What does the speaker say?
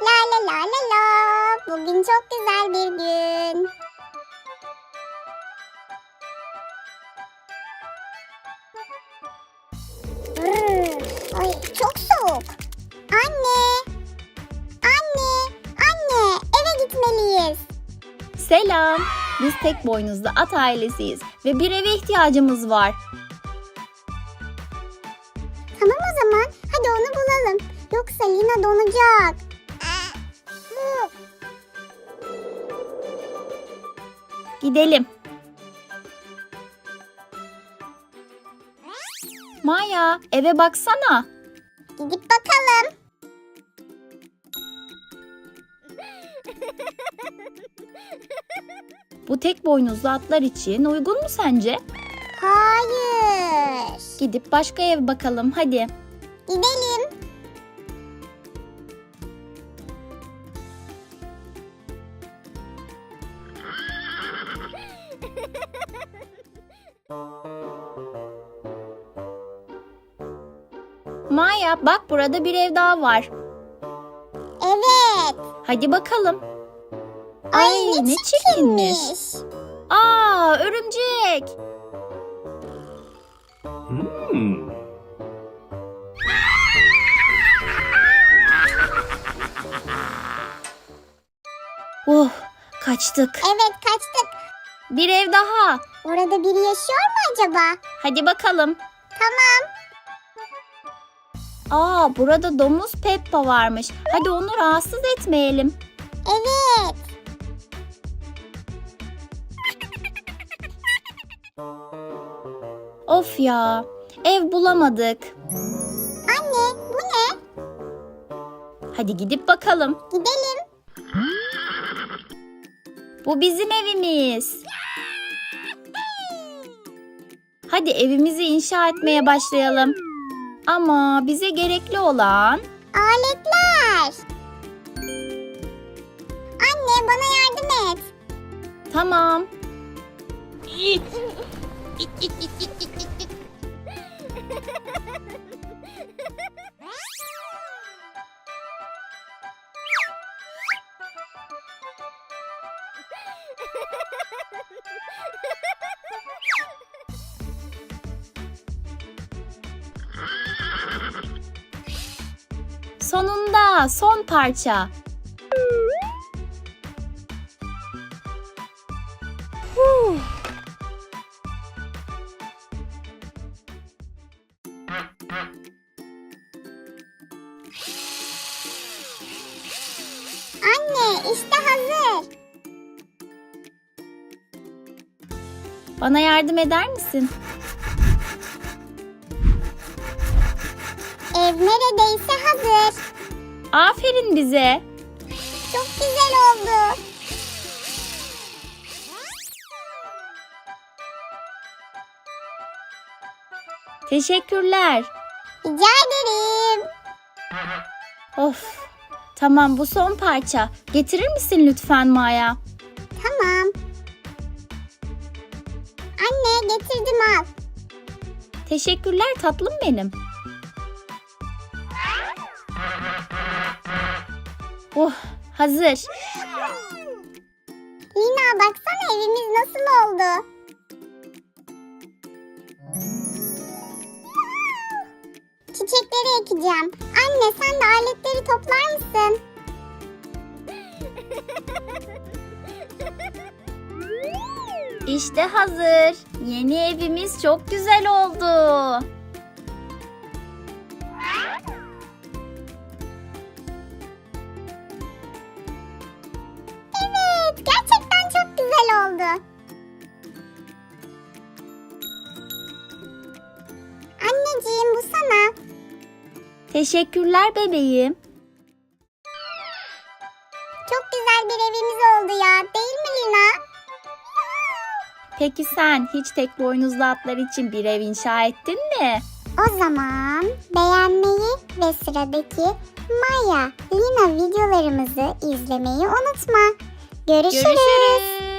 La la la la la. Bugün çok güzel bir gün. Brr, Ay çok soğuk. Anne. Anne. Anne eve gitmeliyiz. Selam. Biz tek boynuzlu at ailesiyiz ve bir eve ihtiyacımız var. Tamam o zaman hadi onu bulalım. Yoksa Lina donacak. Gidelim. Maya, eve baksana. Gidip bakalım. Bu tek boynuzlu atlar için uygun mu sence? Hayır. Gidip başka ev bakalım hadi. Gidelim. Maya, bak burada bir ev daha var. Evet. Hadi bakalım. Ay, Ay, ne, ne çirkinmiş. Aa, örümcek. Hmm. Oh, kaçtık. Evet kaçtık. Bir ev daha. Orada biri yaşıyor mu acaba? Hadi bakalım. Tamam. Aa, burada domuz Peppa varmış. Hadi onu rahatsız etmeyelim. Evet. Of ya, ev bulamadık. Anne bu ne? Hadi gidip bakalım. Gidelim. Bu bizim evimiz. Hadi evimizi inşa etmeye başlayalım. Ama bize gerekli olan Aletler. Anne bana yardım et. tamam. Sonunda son parça. Huh. Anne işte hazır. Bana yardım eder misin? Ev neredeyse hazır. Aferin bize. Çok güzel oldu. Teşekkürler. Rica ederim. Of. Tamam bu son parça. Getirir misin lütfen Maya? Tamam. Anne getirdim al. Teşekkürler tatlım benim. Oh, hazır. Lina baksana evimiz nasıl oldu. Çiçekleri ekeceğim. Anne sen de aletleri toplar mısın? İşte hazır. Yeni evimiz çok güzel oldu. Teşekkürler bebeğim. Çok güzel bir evimiz oldu ya değil mi Lina? Peki sen hiç tek boynuzlu atlar için bir ev inşa ettin mi? O zaman beğenmeyi ve sıradaki Maya, Lina videolarımızı izlemeyi unutma. Görüşürüz. Görüşürüz.